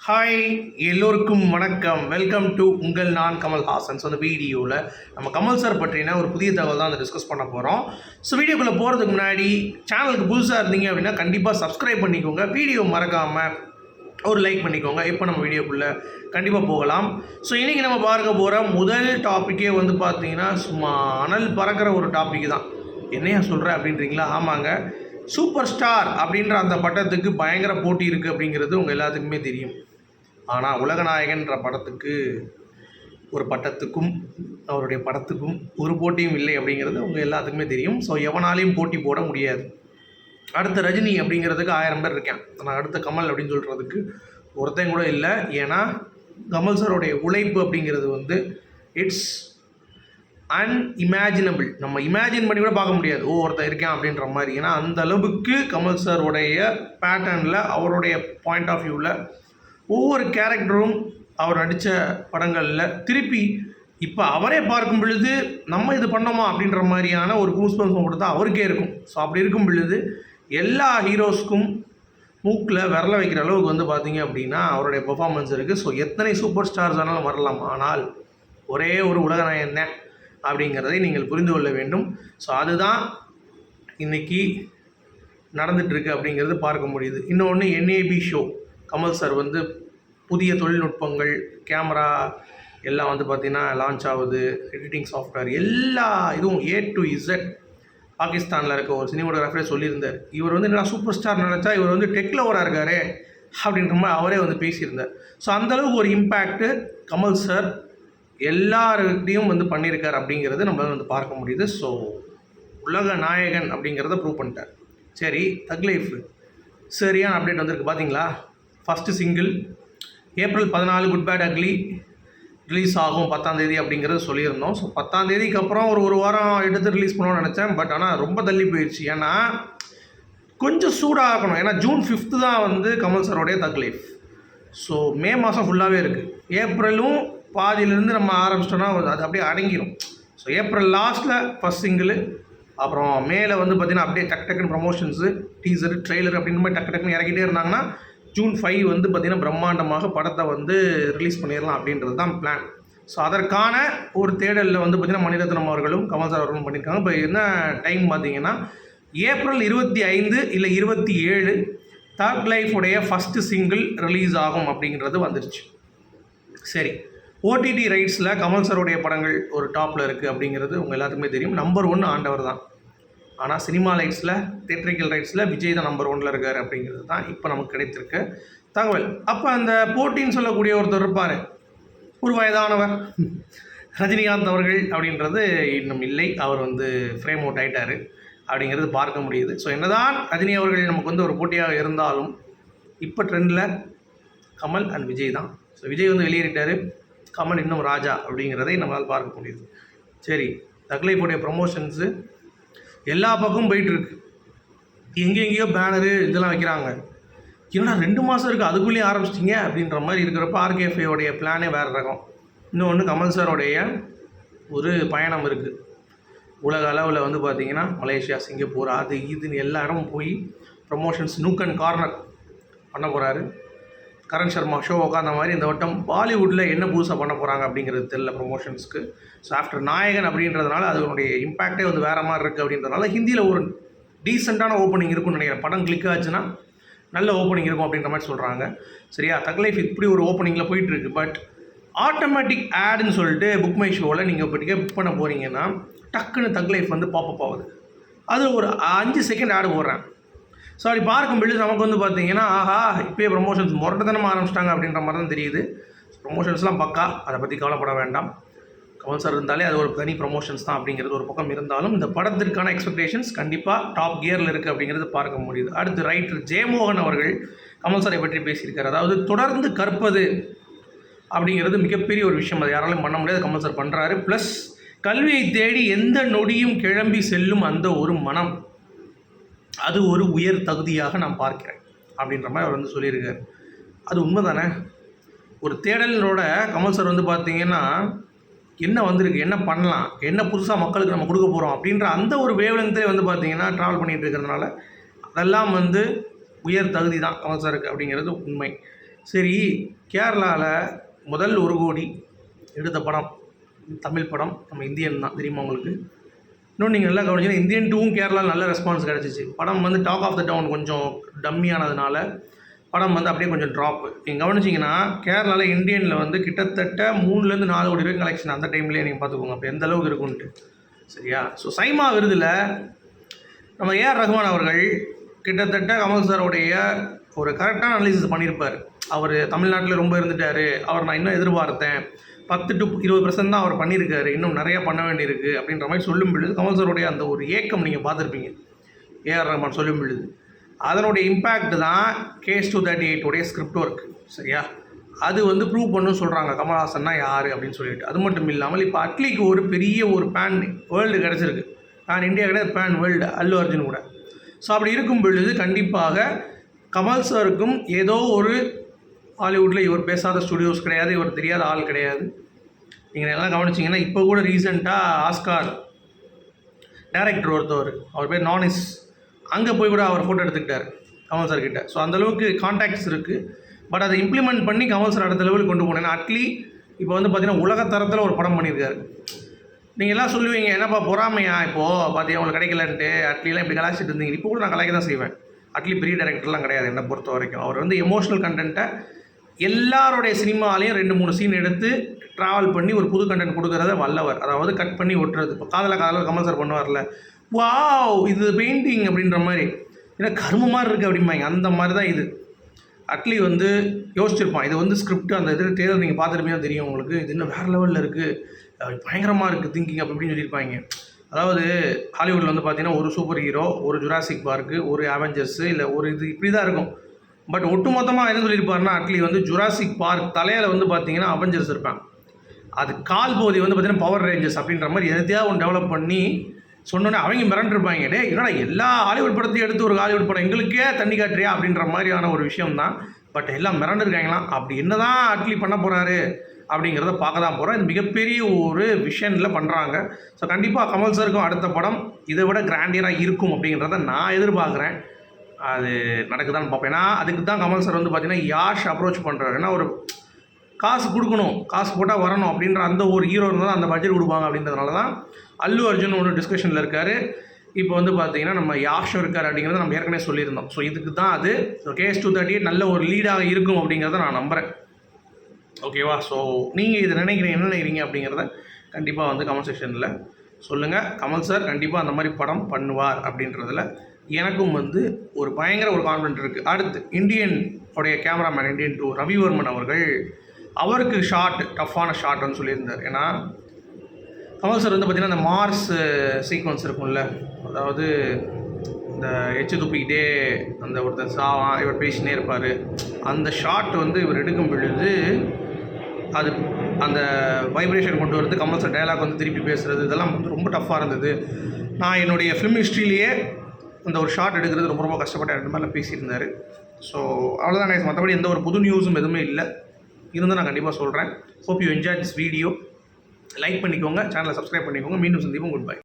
Hi எல்லோருக்கும் வணக்கம். Welcome to உங்கள் நான் கமல்ஹாசன் ஸோ அந்த வீடியோவில் நம்ம கமல் சார் பற்றின ஒரு புதிய தகவல் தான் அதை டிஸ்கஸ் பண்ண போகிறோம் ஸோ வீடியோக்குள்ளே போகிறதுக்கு முன்னாடி சேனலுக்கு புதுசாக இருந்தீங்க அப்படின்னா கண்டிப்பாக சப்ஸ்கிரைப் பண்ணிக்கோங்க. வீடியோ மறக்காமல் ஒரு லைக் பண்ணிக்கோங்க. இப்போ நம்ம வீடியோக்குள்ளே கண்டிப்பாக போகலாம். ஸோ இன்றைக்கி நம்ம பார்க்க போகிற முதல் டாப்பிக்கே வந்து பார்த்தீங்கன்னா சும்மா அனல் பறக்கிற ஒரு டாபிக் தான். என்னையா சொல்கிற அப்படின்றீங்களா? ஆமாங்க. சூப்பர் ஸ்டார் அப்படின்ற அந்த பட்டத்துக்கு பயங்கர போட்டி இருக்குது அப்படிங்கிறது உங்கள் எல்லாத்துக்குமே தெரியும். ஆனால் உலகநாயகன்ற படத்துக்கு ஒரு பட்டத்துக்கும் அவருடைய படத்துக்கும் ஒரு போட்டியும் இல்லை அப்படிங்கிறது உங்கள் எல்லாத்துக்குமே தெரியும். ஸோ எவனாலையும் போட்டி போட முடியாது. அடுத்த ரஜினி அப்படிங்கிறதுக்கு ஆயிரம் பேர் இருக்கேன் ஆனால் அடுத்த கமல் அப்படின்னு சொல்கிறதுக்கு ஒருத்தன் கூட இல்லை. ஏன்னா கமல் சாருடைய உழைப்பு அப்படிங்கிறது வந்து இட்ஸ் அன்இமேஜினபிள் நம்ம இமேஜின் பண்ணி கூட பார்க்க முடியாது. ஓ ஒருத்தர் இருக்கேன் அப்படின்ற மாதிரி. ஏன்னா அந்த அளவுக்கு கமல் சாரோடைய பேட்டர்னில் அவருடைய பாயிண்ட் ஆஃப் வியூவில் ஒவ்வொரு கேரக்டரும் அவர் நடித்த படங்களில் திருப்பி இப்போ அவரே பார்க்கும் பொழுது நம்ம இது பண்ணோமா அப்படின்ற மாதிரியான ஒரு கூஸ்பன்ஸ் கொடுத்தா அவருக்கே இருக்கும். ஸோ அப்படி இருக்கும் பொழுது எல்லா ஹீரோஸ்க்கும் மூக்கில் விரல வைக்கிற அளவுக்கு வந்து பார்த்தீங்க அப்படின்னா அவருடைய பெர்ஃபார்மன்ஸ் இருக்குது ஸோ எத்தனை சூப்பர் ஸ்டார்ஸ் ஆனாலும் வரலாம். ஆனால் ஒரே ஒரு உலகநாயகன் தான். அப்படிங்கிறதை நீங்கள் புரிந்து கொள்ள வேண்டும். ஸோ அதுதான் இன்னைக்கு நடந்துகிட்ருக்கு அப்படிங்கிறது பார்க்க முடியுது. இன்னொன்று என்ஏபி ஷோ கமல் சார் வந்து புதிய தொழில்நுட்பங்கள் கேமரா எல்லாம் வந்து பார்த்திங்கன்னா லான்ச் ஆகுது. எடிட்டிங் சாஃப்ட்வேர் எல்லா இதுவும் ஏ டு இசட் பாகிஸ்தானில் இருக்க ஒரு சினிமோட்டோகிராஃபரே சொல்லியிருந்தார். இவர் வந்து என்ன சூப்பர் ஸ்டார் நினச்சா இவர் வந்து டெக்கில் ஓராக இருக்காரு அப்படின்ற மாதிரி அவரே வந்து பேசியிருந்தார். ஸோ அந்தளவுக்கு ஒரு இம்பேக்ட்டு கமல் சார் எல்லார்கிட்டையும் வந்து பண்ணியிருக்கார் அப்படிங்கிறது நம்மளால் வந்து பார்க்க முடியுது. ஸோ உலக நாயகன் அப்படிங்கிறத ப்ரூவ் பண்ணிட்டார். சரி தக் லைஃப் சரியான அப்டேட் வந்திருக்கு பார்த்தீங்களா ஃபஸ்ட்டு சிங்கிள் ஏப்ரல் பதினாலு குட் பேட் அக்லி ரிலீஸ் ஆகும் பத்தாந்தேதி அப்படிங்கிறத அப்படிங்கிறது சொல்லியிருந்தோம். ஸோ பத்தாந்தேதிக்கு அப்புறம் ஒரு ஒரு வாரம் எடுத்து ரிலீஸ் பண்ணணும்னு நினச்சேன். பட் ஆனால் ரொம்ப தள்ளி போயிடுச்சு. ஏன்னா கொஞ்சம் சூடாக ஆகணும் ஏன்னா ஜூன் ஃபிஃப்த்து தான் வந்து கமல் சாரோடைய தக் லைஃப் ஸோ மே மாதம் ஃபுல்லாகவே இருக்குது ஏப்ரலும் பாதியிலேருந்து நம்ம ஆரம்பிச்சிட்டோன்னா அது அப்படியே அடங்கிடும் ஸோ ஏப்ரல் லாஸ்ட்டில் ஃபஸ்ட் சிங்கிள் அப்புறம் மேலே வந்து பார்த்திங்கன்னா அப்படியே டக் டக்குன்னு ப்ரமோஷன்ஸு டீசர் ட்ரெய்லர் அப்படின்னு மாதிரி டக்கு டக்குன்னு இறக்கிட்டே இருந்தாங்கன்னா ஜூன் ஃபைவ் வந்து பார்த்திங்கன்னா பிரம்மாண்டமாக படத்தை வந்து ரிலீஸ் பண்ணிடலாம் அப்படின்றது தான் பிளான் ஸோ அதற்கான ஒரு தேடலில் வந்து பார்த்திங்கன்னா மணிரத்னம் அவர்களும் கமல் சார் அவர்களும் பண்ணியிருக்காங்க. இப்போ என்ன டைம் பார்த்தீங்கன்னா ஏப்ரல் இருபத்தி ஐந்து இல்லை இருபத்தி ஏழு தக் லைஃபுடைய ஃபஸ்ட்டு சிங்கிள் ரிலீஸ் ஆகும் அப்படிங்கிறது வந்துருச்சு. சரி. ஓடிடி ரைட்ஸில் கமல் சருடைய படங்கள் ஒரு டாப்பில் இருக்குது அப்படிங்கிறது உங்கள் எல்லாத்துக்குமே தெரியும். நம்பர் ஒன் ஆண்டவர் தான். ஆனால் சினிமா ரைட்ஸில் தேட்டரிக்கல் ரைட்ஸில் விஜய் தான் நம்பர் ஒனில் இருக்கார் அப்படிங்கிறது தான் இப்போ நமக்கு கிடைத்திருக்க தகவல். அப்போ அந்த போட்டின்னு சொல்லக்கூடிய ஒருத்தர் இருப்பார். ஒரு வயதானவர். ரஜினிகாந்த் அவர்கள் அப்படின்றது இன்னும் இல்லை. அவர் வந்து ஃப்ரேம் அவுட் ஆகிட்டார் அப்படிங்கிறது பார்க்க முடியுது. ஸோ என்னதான் ரஜினி அவர்கள் நமக்கு வந்து ஒரு போட்டியாக இருந்தாலும் இப்போ ட்ரெண்டில் கமல் அண்ட் விஜய் தான். ஸோ விஜய் வந்து வெளியேறிட்டார். கமல் இன்னும் ராஜா அப்படிங்கிறதை நம்மளால் பார்க்க முடியுது. சரி தக்லைஃபுடைய ப்ரமோஷன்ஸு எல்லா பக்கமும் போயிட்டுருக்கு. எங்கெங்கேயோ பேனரு இதெல்லாம் வைக்கிறாங்க. ஏன்னா ரெண்டு மாதம் இருக்குது அதுக்குள்ளேயே ஆரம்பிச்சிட்டிங்க? அப்படின்ற மாதிரி இருக்கிறப்ப ஆர்கேஃபையோடைய பிளானே வேறு ரகம். இன்னொன்று கமல் சாரோடைய ஒரு பயணம் இருக்குது உலக அளவில் வந்து பார்த்திங்கன்னா மலேசியா சிங்கப்பூர் அது இதுன்னு எல்லா இடமும் போய் ப்ரமோஷன்ஸ் நூக் அண்ட் கார்னர் பண்ண போகிறாரு கரண் சர்மா ஷோ உட்காந்த மாதிரி இந்த வட்டம் பாலிவுட்டில் என்ன புதுசாக பண்ண போகிறாங்க அப்படிங்கிறது தெரில ப்ரொமோஷன்ஸ்க்கு ஸோ ஆஃப்டர் நாயகன் அப்படின்றதுனால அதனுடைய இம்பேக்டே வந்து வேறு மாதிரி இருக்குது அப்படின்றதுனால ஹிந்தியில் ஒரு டீசெண்டான ஓப்பனிங் இருக்கும்னு நினைக்கிறேன். படம் கிளிக் ஆச்சுன்னா நல்ல ஓப்பனிங் இருக்கும் அப்படின்ற மாதிரி சொல்கிறாங்க சரியா? தக்லைஃப் இப்படி ஒரு ஓப்பனிங்கில் போயிட்டுருக்கு. பட் ஆட்டோமேட்டிக் ஆடுன்னு சொல்லிட்டு புக் மை ஷோவில் நீங்கள் இப்போ டிக்கெட் புக் பண்ண போகிறீங்கன்னா டக்குன்னு தக் லைஃப் வந்து பாப்பப் ஆகுது. அது ஒரு அஞ்சு செகண்ட் ஆடு போடுறேன். ஸோ அப்படி பார்க்கும் பொழுது நமக்கு வந்து பார்த்தீங்கன்னா ஆஹா இப்போயே ப்ரொமோஷன்ஸ் முரட்டத்தனமாக ஆரம்பிச்சிட்டாங்க அப்படின்ற மாதிரி தான் தெரியுது. ப்ரொமோஷன்ஸ்லாம் பக்கா அதை பற்றி கவலைப்பட வேண்டாம். கமல் சார் இருந்தாலே அது ஒரு தனி ப்ரொமோஷன்ஸ் தான் அப்படிங்கிறது ஒரு பக்கம் இருந்தாலும் இந்த படத்திற்கான எக்ஸ்பெக்டேஷன்ஸ் கண்டிப்பாக டாப் கியரில் இருக்குது அப்படிங்கிறது பார்க்க முடியுது. அடுத்து ரைட்டர் ஜெயமோகன் அவர்கள் கமல் சாரை பற்றி பேசியிருக்கார். அதாவது தொடர்ந்து கற்பது அப்படிங்கிறது மிகப்பெரிய ஒரு விஷயம். அது யாராலும் பண்ண முடியாது. கமல் சார் பண்ணுறாரு ப்ளஸ் கல்வியை தேடி எந்த நொடியும் கிளம்பி செல்லும் அந்த ஒரு மனம். அது ஒரு உயர் தகுதியாக நான் பார்க்கிறேன் அப்படின்ற மாதிரி அவர் வந்து சொல்லியிருக்காரு. அது உண்மை தானே ஒரு தேடலோட கமல் சார் வந்து பார்த்தீங்கன்னா என்ன வந்திருக்கு என்ன பண்ணலாம் என்ன புதுசாக மக்களுக்கு நம்ம கொடுக்க போகிறோம் அப்படின்ற அந்த ஒரு வேவ்லெங்க்லேயே வந்து பார்த்தீங்கன்னா ட்ராவல் பண்ணிகிட்டு இருக்கிறதுனால அதெல்லாம் வந்து உயர் தகுதி தான் கமல் சாருக்கு அப்படிங்கிறது உண்மை. சரி கேரளாவில் முதல் ஒரு கோடி எடுத்த படம் தமிழ் படம் நம்ம இந்தியன் தான் தெரியுமா உங்களுக்கு? இன்னும் நீங்கள் நல்லா கவனிச்சிங்கன்னா இந்தியன் டூவும் கேரளாவில் நல்ல ரெஸ்பான்ஸ் கிடச்சிச்சு. படம் வந்து டாக் ஆஃப் த டவுன் கொஞ்சம் டம்மியானதுனால படம் வந்து அப்படியே கொஞ்சம் ட்ராப்பு நீங்கள் கவனிச்சிங்கன்னா கேரளாவில் இந்தியனில் வந்து கிட்டத்தட்ட மூணுலேருந்து நாலு கோடி ரூபாய் கலெக்ஷன் அந்த டைம்லேயே நீங்கள் பார்த்துக்கோங்க. அப்போ எந்த அளவுக்கு இருக்குன்ட்டு சரியா? ஸோ சைமா விருதில் நம்ம ஏஆர் ரஹ்மான் அவர்கள் கிட்டத்தட்ட கமல் சாருடைய ஒரு கரெக்டான அனலிசிஸ் பண்ணியிருப்பார். அவர் தமிழ்நாட்டில் ரொம்ப இருந்துட்டார். அவர் நான் இன்னும் எதிர்பார்த்தேன். பத்து டு இருபது பர்சன்ட் தான் அவர் பண்ணியிருக்காரு. இன்னும் நிறையா பண்ண வேண்டியிருக்கு அப்படின்ற மாதிரி சொல்லும் பொழுது கமல் சாரோடைய அந்த ஒரு ஏக்கம் நீங்கள் பார்த்துருப்பீங்க. ஏஆர் ரஹ்மான் சொல்லும் பொழுது. அதனுடைய இம்பேக்ட் தான் கேஸ் டூ தேர்ட்டி எயிட்டோடைய ஸ்கிரிப்ட் ஒர்க் சரியா? அது வந்து ப்ரூவ் பண்ணுன்னு சொல்கிறாங்க கமல்ஹாசன்னா யார் அப்படின்னு சொல்லிட்டு. அது மட்டும் இல்லாமல் இப்போ அட்லிக்கு ஒரு பெரிய ஒரு பேன் வேர்ல்டு கிடச்சிருக்கு. பேன் இந்தியா கிடையாது பேன் வேர்ல்டு அல்லு அர்ஜுன் கூட. ஸோ அப்படி இருக்கும் பொழுது கண்டிப்பாக கமல் சாருக்கும் ஏதோ ஒரு ஹாலிவுட்டில் இவர் பேசாத ஸ்டுடியோஸ் கிடையாது இவர் தெரியாத ஆள் கிடையாது. நீங்கள் எல்லாம் கவனிச்சிங்கன்னா இப்போ கூட ரீசெண்டாக ஆஸ்கார் டேரக்டர் ஒருத்தவர் அவர் பேர் நானிஸ் அங்கே போய் கூட அவர் ஃபோட்டோ எடுத்துக்கிட்டார் கமல் சார் கிட்ட. ஸோ அந்தளவுக்கு கான்டாக்ட்ஸ் இருக்குது பட் அதை இம்ப்ளிமெண்ட் பண்ணி கமல் சார் அடுத்த லெவலுக்கு கொண்டு போனேன். அட்லி இப்போ வந்து பார்த்தீங்கன்னா உலகத்தரத்தில் ஒரு படம் பண்ணியிருக்காரு. நீங்கள் எல்லாம் சொல்லுவீங்க என்னப்பா பொறாமையா இப்போது பார்த்தியா உங்களுக்கு கிடைக்கலன்ட்டு. அட்லிலாம் இப்படி கலாச்சிட்டு இருந்தீங்க. இப்போ கூட நான் கலாய்க்க தான் செய்வேன். அட்லி பெரிய டேரக்டர்லாம் கிடையாது என்னை பொறுத்த வரைக்கும் அவர் வந்து எமோஷனல் கண்டென்ட்டை எல்லாருடைய சினிமாலையும் ரெண்டு மூணு சீன் எடுத்து ட்ராவல் பண்ணி ஒரு புது கண்டென்ட் கொடுக்குறத வல்லவர். அதாவது கட் பண்ணி ஒட்டுறது. இப்போ காதல காதல கமல் சார் பண்ணுவார்ல. வாவ் இது பெயிண்டிங் அப்படின்ற மாதிரி. ஏன்னா கரும மாதிரி இருக்குது அப்படிம்பாங்க. அந்த மாதிரி தான் இது. அட்லி வந்து யோசிச்சிருப்பான். இது வந்து ஸ்கிரிப்ட் அந்த இதில் தேர்தல் நீங்கள் பார்த்துருப்பீங்க தெரியும் உங்களுக்கு. இது இன்னும் வேறு லெவலில் இருக்குது பயங்கரமாக இருக்குது திங்கிங் அப்படி இப்படின்னு சொல்லியிருப்பாங்க. அதாவது ஹாலிவுட்டில் வந்து பார்த்தீங்கன்னா ஒரு சூப்பர் ஹீரோ ஒரு ஜுராசிக் பார்க்கு ஒரு அவெஞ்சர்ஸு இல்லை ஒரு இது இப்படி தான் இருக்கும். பட் ஒட்டுமொத்தமாக என்ன சொல்லியிருப்பாருன்னா அட்லி வந்து ஜுராசிக் பார்க் தலையில் வந்து பார்த்தீங்கன்னா அவெஞ்சர்ஸ் இருப்பாங்க. அது கால் பகுதி வந்து பார்த்தீங்கன்னா பவர் ரேஞ்சர்ஸ் அப்படின்ற மாதிரி எதையாவது ஒன்று டெவலப் பண்ணி சொன்னோன்னே அவங்க மிரண்டிருப்பாங்க. டே என்னடா எல்லா ஹாலிவுட் படத்தையும் எடுத்து ஒரு ஹாலிவுட் படம் எங்களுக்கே தண்ணி காட்டுறியா அப்படின்ற மாதிரியான ஒரு விஷயம் தான் பட் எல்லாம் மிரண்டிருக்காங்களாம். அப்படி என்ன தான் அட்லி பண்ண போகிறாரு அப்படிங்கிறத பார்க்க தான் போகிறோம் இது மிகப்பெரிய ஒரு விஷனில் பண்ணுறாங்க ஸோ கண்டிப்பாக கமல் சருக்கும் அடுத்த படம் இதை விட கிராண்டியராக இருக்கும் அப்படிங்கிறத நான் எதிர்பார்க்குறேன். அது நடக்குதான்னு பார்ப்பேன் ஏன்னா அதுக்கு தான் கமல் சார் வந்து பார்த்தீங்கன்னா யாஷ் அப்ரோச் பண்ணுறாரு ஏன்னா ஒரு காசு கொடுக்கணும். காசு போட்டால் வரணும் அப்படின்ற அந்த ஒரு ஹீரோ இருந்தால் அந்த பட்ஜெட் கொடுப்பாங்க அப்படின்றதுனால தான் அல்லு அர்ஜுன் ஒன்று டிஸ்கஷனில் இருக்கார். இப்போ வந்து பார்த்தீங்கன்னா நம்ம யாஷ் இருக்கார் அப்படிங்கிறத நம்ம ஏற்கனவே சொல்லியிருந்தோம். ஸோ இதுக்கு தான் அது ஸோ கேஎஸ் டூ தேர்ட்டி நல்ல ஒரு லீடாக இருக்கும் அப்படிங்கிறத நான் நம்புகிறேன் ஓகேவா ஸோ நீங்கள் இதை நினைக்கிறீங்க என்ன நினைக்கிறீங்க அப்படிங்கிறத கண்டிப்பாக வந்து கமெண்ட் செக்ஷனில் சொல்லுங்கள் கமல் சார் கண்டிப்பாக அந்த மாதிரி படம் பண்ணுவார் அப்படின்றதில் எனக்கும் வந்து ஒரு பயங்கர ஒரு கான்ஃபிடென்ட் இருக்குது அடுத்து இந்தியன் உடைய கேமராமேன் இந்தியன் டூ ரவிவர்மன் அவர்கள் அவருக்கு ஷார்ட் டஃப்பான ஷார்ட்னு சொல்லியிருந்தார். ஏன்னா கமல் சார் வந்து பார்த்திங்கன்னா அந்த மார்ஸ் சீக்வன்ஸ் இருக்கும்ல அதாவது இந்த எச்சு துப்பிக்கிட்டே அந்த ஒருத்தர் சாவான் இவர் பேசினே இருப்பார். அந்த ஷாட் வந்து இவர் எடுக்கும் பொழுது அது அந்த வைப்ரேஷன் கொண்டு வரது கமல் சார் டைலாக் வந்து திருப்பி பேசுகிறது இதெல்லாம் வந்து ரொம்ப டஃப்பாக இருந்தது. நான் என்னுடைய ஃபிலிம் ஹிஸ்ட்ரியிலேயே அந்த ஒரு ஷாட் எடுக்கிறது ரொம்ப ரொம்ப கஷ்டப்பட்ட ரெண்டு மாதிரிலாம் பேசியிருந்தார். ஸோ அவ்வளோதான் கைஸ் மற்றபடி எந்த ஒரு புது நியூஸும் எதுவுமே இல்லை. இருந்தால் நான் கண்டிப்பாக சொல்கிறேன் hope you enjoy this video like பண்ணிக்கோங்க. சேனலை சப்ஸ்கிரைப் பண்ணிக்கோங்க. மீண்டும் சந்திப்போம். Good bye